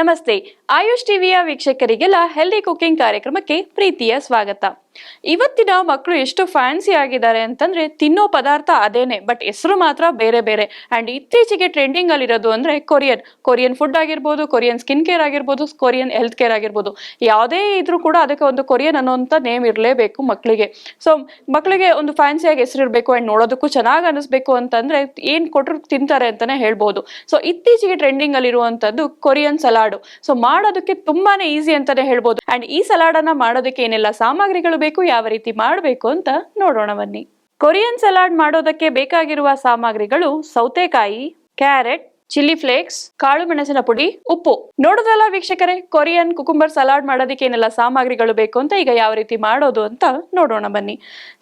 ನಮಸ್ತೆ. ಆಯುಷ್ ಟಿವಿಯ ವೀಕ್ಷಕರಿಗೆಲ್ಲ healthy cooking ಕಾರ್ಯಕ್ರಮಕ್ಕೆ ಪ್ರೀತಿಯ ಸ್ವಾಗತ. ಇವತ್ತಿನ ಮಕ್ಕಳು ಎಷ್ಟು ಫ್ಯಾನ್ಸಿ ಆಗಿದ್ದಾರೆ ಅಂತಂದ್ರೆ ತಿನ್ನೋ ಪದಾರ್ಥ ಅದೇನೆ ಬಟ್ ಹೆಸರು ಮಾತ್ರ ಬೇರೆ ಬೇರೆ. ಅಂಡ್ ಇತ್ತೀಚೆಗೆ ಟ್ರೆಂಡಿಂಗ್ ಅಲ್ಲಿ ಇರೋದು ಅಂದ್ರೆ ಕೊರಿಯನ್. ಕೊರಿಯನ್ ಫುಡ್ ಆಗಿರ್ಬೋದು, ಕೊರಿಯನ್ ಸ್ಕಿನ್ ಕೇರ್ ಆಗಿರ್ಬೋದು, ಕೊರಿಯನ್ ಹೆಲ್ತ್ ಕೇರ್ ಆಗಿರ್ಬೋದು. ಯಾವುದೇ ಇದ್ರೂ ಕೂಡ ಅದಕ್ಕೆ ಒಂದು ಕೊರಿಯನ್ ಅನ್ನೋಂಥ ನೇಮ್ ಇರಲೇಬೇಕು ಮಕ್ಕಳಿಗೆ. ಸೊ ಮಕ್ಕಳಿಗೆ ಒಂದು ಫ್ಯಾನ್ಸಿಯಾಗಿ ಹೆಸರು ಇರಬೇಕು ಅಂಡ್ ನೋಡೋದಕ್ಕೂ ಚೆನ್ನಾಗಿ ಅನಿಸ್ಬೇಕು ಅಂತಂದ್ರೆ ಏನ್ ಕೊಟ್ಟರು ತಿಂತಾರೆ ಅಂತಾನೆ ಹೇಳ್ಬೋದು. ಸೊ ಇತ್ತೀಚೆಗೆ ಟ್ರೆಂಡಿಂಗ್ ಅಲ್ಲಿ ಇರುವಂತದ್ದು ಕೊರಿಯನ್ ಸಲಾಡ್. ಸೊ ಮಾಡೋದಕ್ಕೆ ತುಂಬಾನೇ ಈಸಿ ಅಂತಾನೆ ಹೇಳ್ಬೋದು. ಅಂಡ್ ಈ ಸಲಾಡ್ ಅನ್ನ ಮಾಡೋದಕ್ಕೆ ಏನೆಲ್ಲ, ಸಾಮಗ್ರಿಗಳು ಬೇಕು ಯಾವ ರೀತಿ ಮಾಡಬೇಕು ಅಂತ ನೋಡೋಣ ಬನ್ನಿ. ಕೊರಿಯನ್ ಸಲಾಡ್ ಮಾಡೋದಕ್ಕೆ ಬೇಕಾಗಿರುವ ಸಾಮಗ್ರಿಗಳು ಸೌತೆಕಾಯಿ ಕ್ಯಾರೆಟ್ ಚಿಲ್ಲಿ ಫ್ಲೇಕ್ಸ್, ಕಾಳು ಮೆಣಸಿನ ಪುಡಿ, ಉಪ್ಪು. ನೋಡೋದಲ್ಲ ವೀಕ್ಷಕರೇ, ಕೊರಿಯನ್ ಕುಕುಂಬರ್ ಸಲಾಡ್ ಮಾಡೋದಕ್ಕೆ ಏನೆಲ್ಲ ಸಾಮಗ್ರಿಗಳು ಬೇಕು ಅಂತ ಈಗ ಯಾವ ರೀತಿ ಮಾಡೋದು ಅಂತ ನೋಡೋಣ ಬನ್ನಿ.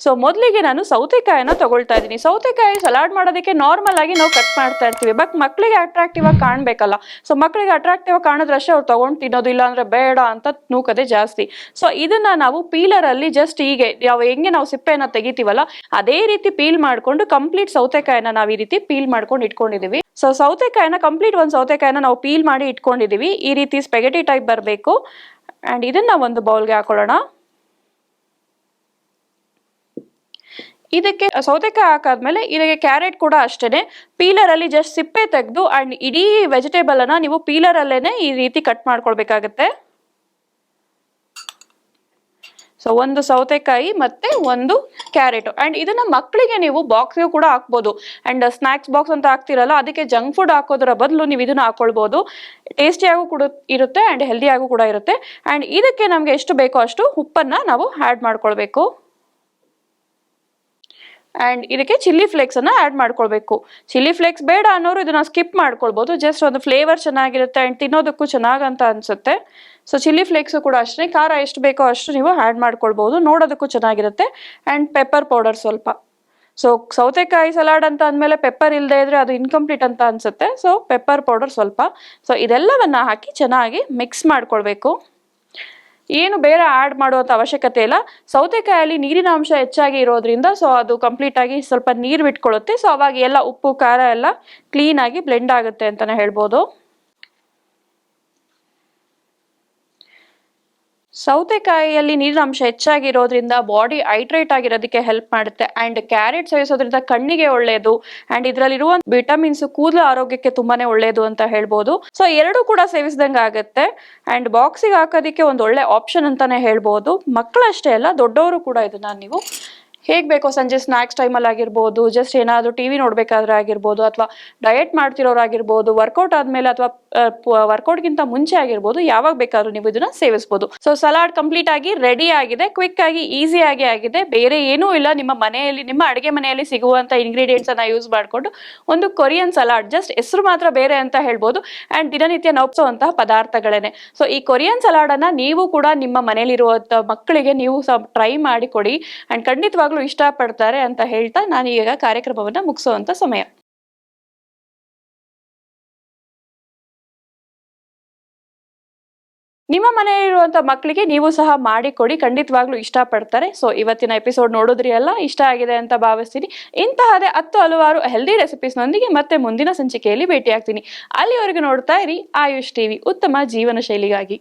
ಸೊ ಮೊದಲಿಗೆ ನಾನು ಸೌತೆಕಾಯಿನ ತಗೊಳ್ತಾ ಇದ್ದೀನಿ. ಸೌತೆಕಾಯಿ ಸಲಾಡ್ ಮಾಡೋದಕ್ಕೆ ನಾರ್ಮಲ್ ಆಗಿ ನಾವು ಕಟ್ ಮಾಡ್ತಾ ಇರ್ತೀವಿ. ಬಟ್ ಮಕ್ಕಳಿಗೆ ಅಟ್ರಾಕ್ಟಿವ್ ಆಗಿ ಕಾಣಬೇಕಲ್ಲ. ಸೊ ಮಕ್ಕಳಿಗೆ ಅಟ್ರಾಕ್ಟಿವ್ ಆಗಿ ಕಾಣಿದ್ರಷ್ಟೇ ಅವ್ರು ತಗೊಂಡು ತಿನ್ನೋದು ಇಲ್ಲ ಅಂದ್ರೆ ಬೇಡ ಅಂತ ನೂಕದೆ ಜಾಸ್ತಿ. ಸೊ ಇದನ್ನ ನಾವು ಪೀಲರ್ ಅಲ್ಲಿ ಜಸ್ಟ್ ಹೀಗೆ ಯಾವ ಹೆಂಗೆ ನಾವು ಸಿಪ್ಪೆನ ತೆಗಿತೀವಲ್ಲ, ಅದೇ ರೀತಿ ಪೀಲ್ ಮಾಡ್ಕೊಂಡು ಕಂಪ್ಲೀಟ್ ಸೌತೆಕಾಯಿನ ನಾವು ಈ ರೀತಿ ಪೀಲ್ ಮಾಡ್ಕೊಂಡು ಇಟ್ಕೊಂಡಿದೀವಿ. ಸೊ ಸೌತೆಕಾಯಿನ ಕಂಪ್ಲೀಟ್ ಒಂದು ಸೌತೆಕಾಯಿನ ನಾವು ಪೀಲ್ ಮಾಡಿ ಇಟ್ಕೊಂಡಿದ್ದೀವಿ ಈ ರೀತಿ ಸ್ಪೆಗೆಟಿ ಟೈಪ್ ಬರಬೇಕು. ಅಂಡ್ ಇದನ್ನ ಒಂದು ಬೌಲ್ಗೆ ಹಾಕೊಳ್ಳೋಣ. ಇದಕ್ಕೆ ಸೌತೆಕಾಯಿ ಹಾಕಾದ್ಮೇಲೆ ಇದಕ್ಕೆ ಕ್ಯಾರೆಟ್ ಕೂಡ ಅಷ್ಟೇ ಪೀಲರ್ ಅಲ್ಲಿ ಜಸ್ಟ್ ಸಿಪ್ಪೆ ತೆಗೆದು ಅಂಡ್ ಇಡೀ ವೆಜಿಟೇಬಲ್ ಅನ್ನ ನೀವು ಪೀಲರ್ ಅಲ್ಲೇನೆ ಈ ರೀತಿ ಕಟ್ ಮಾಡ್ಕೊಳ್ಬೇಕಾಗತ್ತೆ. ಸೊ ಒಂದು ಸೌತೆಕಾಯಿ ಮತ್ತೆ ಒಂದು ಕ್ಯಾರೆಟ್. ಅಂಡ್ ಇದನ್ನ ಮಕ್ಕಳಿಗೆ ನೀವು ಬಾಕ್ಸ್ಗೂ ಕೂಡ ಹಾಕ್ಬೋದು. ಅಂಡ್ ಸ್ನಾಕ್ಸ್ ಬಾಕ್ಸ್ ಅಂತ ಹಾಕ್ತಿರಲ್ಲ, ಅದಕ್ಕೆ ಜಂಕ್ ಫುಡ್ ಹಾಕೋದ್ರ ಬದಲು ನೀವು ಇದನ್ನ ಹಾಕೊಳ್ಬಹುದು ಟೇಸ್ಟಿಯಾಗೂ ಕೂಡ ಇರುತ್ತೆ ಅಂಡ್ ಹೆಲ್ದಿಯಾಗೂ ಕೂಡ ಇರುತ್ತೆ. ಅಂಡ್ ಇದಕ್ಕೆ ನಮ್ಗೆ ಎಷ್ಟು ಬೇಕೋ ಅಷ್ಟು ಉಪ್ಪನ್ನ ನಾವು ಆ್ಯಡ್ ಮಾಡ್ಕೊಳ್ಬೇಕು. ಆ್ಯಂಡ್ ಇದಕ್ಕೆ ಚಿಲ್ಲಿ ಫ್ಲೇಕ್ಸನ್ನು ಆ್ಯಡ್ ಮಾಡ್ಕೊಳ್ಬೇಕು. ಚಿಲ್ಲಿ ಫ್ಲೇಕ್ಸ್ ಬೇಡ ಅನ್ನೋರು ಇದನ್ನ ಸ್ಕಿಪ್ ಮಾಡ್ಕೊಳ್ಬೋದು. ಜಸ್ಟ್ ಒಂದು ಫ್ಲೇವರ್ ಚೆನ್ನಾಗಿರುತ್ತೆ ಆ್ಯಂಡ್ ತಿನ್ನೋದಕ್ಕೂ ಚೆನ್ನಾಗಂತ ಅನಿಸುತ್ತೆ. ಸೊ ಚಿಲ್ಲಿ ಫ್ಲೇಕ್ಸು ಕೂಡ ಅಷ್ಟೇ. ಖಾರ ಎಷ್ಟು ಬೇಕೋ ಅಷ್ಟು ನೀವು ಆ್ಯಡ್ ಮಾಡ್ಕೊಳ್ಬೋದು. ನೋಡೋದಕ್ಕೂ ಚೆನ್ನಾಗಿರುತ್ತೆ. ಆ್ಯಂಡ್ ಪೆಪ್ಪರ್ ಪೌಡರ್ ಸ್ವಲ್ಪ. ಸೊ ಸೌತೆಕಾಯಿ ಸಲಾಡ್ ಅಂತ ಅಂದಮೇಲೆ ಪೆಪ್ಪರ್ ಇಲ್ಲದೆ ಇದ್ರೆ ಅದು ಇನ್ಕಂಪ್ಲೀಟ್ ಅಂತ ಅನಿಸುತ್ತೆ. ಸೊ ಪೆಪ್ಪರ್ ಪೌಡರ್ ಸ್ವಲ್ಪ. ಸೊ ಇದೆಲ್ಲವನ್ನು ಹಾಕಿ ಚೆನ್ನಾಗಿ ಮಿಕ್ಸ್ ಮಾಡ್ಕೊಳ್ಬೇಕು. ಏನು ಬೇರೆ ಆ್ಯಡ್ ಮಾಡುವಂಥ ಅವಶ್ಯಕತೆ ಇಲ್ಲ. ಸೌತೆಕಾಯಲ್ಲಿ ನೀರಿನ ಅಂಶ ಹೆಚ್ಚಾಗಿ ಇರೋದ್ರಿಂದ ಸೊ ಅದು ಕಂಪ್ಲೀಟ್ ಆಗಿ ಸ್ವಲ್ಪ ನೀರು ಬಿಟ್ಕೊಳ್ಳುತ್ತೆ ಸೊ ಅವಾಗ ಎಲ್ಲ ಉಪ್ಪು, ಖಾರ ಎಲ್ಲ ಕ್ಲೀನ್ ಆಗಿ ಬ್ಲೆಂಡ್ ಆಗುತ್ತೆ ಅಂತಾನೆ ಹೇಳ್ಬೋದು. ಸೌತೆಕಾಯಿಯಲ್ಲಿ ನೀರಿನ ಅಂಶ ಹೆಚ್ಚಾಗಿರೋದ್ರಿಂದ ಬಾಡಿ ಹೈಡ್ರೇಟ್ ಆಗಿರೋದಕ್ಕೆ ಹೆಲ್ಪ್ ಮಾಡುತ್ತೆ. ಅಂಡ್ ಕ್ಯಾರೆಟ್ ಸೇವಿಸೋದ್ರಿಂದ ಕಣ್ಣಿಗೆ ಒಳ್ಳೆಯದು ಅಂಡ್ ಇದರಲ್ಲಿರುವ ವಿಟಮಿನ್ಸ್ ಕೂದಲು ಆರೋಗ್ಯಕ್ಕೆ ತುಂಬಾನೇ ಒಳ್ಳೆಯದು ಅಂತ ಹೇಳ್ಬೋದು. ಸೊ ಎರಡು ಕೂಡ ಸೇವಿಸಿದಂಗೆ ಆಗುತ್ತೆ. ಅಂಡ್ ಬಾಕ್ಸಿಗೆ ಹಾಕೋದಕ್ಕೆ ಒಂದು ಒಳ್ಳೆ ಆಪ್ಷನ್ ಅಂತಾನೆ ಹೇಳ್ಬೋದು. ಮಕ್ಕಳಷ್ಟೇ ಅಲ್ಲ, ದೊಡ್ಡವರು ಕೂಡ ಇದನ್ನ ನೀವು ಹೇಗೆ ಬೇಕೋ ಸಂಜೆ ಸ್ನ್ಯಾಕ್ಸ್ ಟೈಮಲ್ಲಿ ಆಗಿರ್ಬೋದು ಜಸ್ಟ್ ಏನಾದರೂ ಟಿ ವಿ ನೋಡಬೇಕಾದ್ರೆ ಆಗಿರ್ಬೋದು, ಅಥವಾ ಡಯಟ್ ಮಾಡ್ತಿರೋರಾಗಿರ್ಬೋದು ವರ್ಕೌಟ್ ಆದಮೇಲೆ ಅಥವಾ ವರ್ಕೌಟ್ಗಿಂತ ಮುಂಚೆ ಆಗಿರ್ಬೋದು, ಯಾವಾಗ ಬೇಕಾದರೂ ನೀವು ಇದನ್ನ ಸೇವಿಸ್ಬೋದು. ಸೊ ಸಲಾಡ್ ಕಂಪ್ಲೀಟ್ ಆಗಿ ರೆಡಿ ಆಗಿದೆ ಕ್ವಿಕ್ ಆಗಿ ಈಸಿ ಆಗಿ ಆಗಿದೆ. ಬೇರೆ ಏನೂ ಇಲ್ಲ. ನಿಮ್ಮ ಮನೆಯಲ್ಲಿ, ನಿಮ್ಮ ಅಡುಗೆ ಮನೆಯಲ್ಲಿ ಸಿಗುವಂಥ ಇಂಗ್ರೀಡಿಯೆಂಟ್ಸನ್ನು ಯೂಸ್ ಮಾಡಿಕೊಂಡು ಒಂದು ಕೊರಿಯನ್ ಸಲಾಡ್ ಜಸ್ಟ್ ಹೆಸರು ಮಾತ್ರ ಬೇರೆ ಅಂತ ಹೇಳ್ಬೋದು. ಆ್ಯಂಡ್ ದಿನನಿತ್ಯ ನೋಪಿಸುವಂತಹ ಪದಾರ್ಥಗಳೇನೆ. ಸೊ ಈ ಕೊರಿಯನ್ ಸಲಾಡ್ ಅನ್ನ ನೀವು ಕೂಡ ನಿಮ್ಮ ಮನೆಯಲ್ಲಿರುವಂಥ ಮಕ್ಕಳಿಗೆ ನೀವು ಸಹ ಟ್ರೈ ಮಾಡಿ ಕೊಡಿ. ಆ್ಯಂಡ್ ಖಂಡಿತವಾಗ್ಲೂ ಇಷ್ಟಪಡ್ತಾರೆ ಅಂತ ಹೇಳ್ತಾ ನಾನು ಈಗ ಕಾರ್ಯಕ್ರಮವನ್ನು ಮುಗಿಸುವಂತ ಸಮಯ. ನಿಮ್ಮ ಮನೆಯಲ್ಲಿರುವಂಥ ಮಕ್ಕಳಿಗೆ ನೀವು ಸಹ ಮಾಡಿಕೊಡಿ, ಖಂಡಿತವಾಗ್ಲೂ ಇಷ್ಟಪಡ್ತಾರೆ. ಸೊ ಇವತ್ತಿನ ಎಪಿಸೋಡ್ ನೋಡಿದ್ರಿ ಅಲ್ಲ, ಇಷ್ಟ ಆಗಿದೆ ಅಂತ ಭಾವಿಸ್ತೀನಿ. ಇಂತಹದೇ ಹತ್ತು ಹಲವಾರು ಹೆಲ್ದಿ ರೆಸಿಪೀಸ್ನೊಂದಿಗೆ ಮತ್ತೆ ಮುಂದಿನ ಸಂಚಿಕೆಯಲ್ಲಿ ಭೇಟಿಯಾಗ್ತೀನಿ. ಅಲ್ಲಿವರೆಗೂ ನೋಡ್ತಾ ಇರಿ ಆಯುಷ್ ಟಿವಿ, ಉತ್ತಮ ಜೀವನ ಶೈಲಿಗಾಗಿ.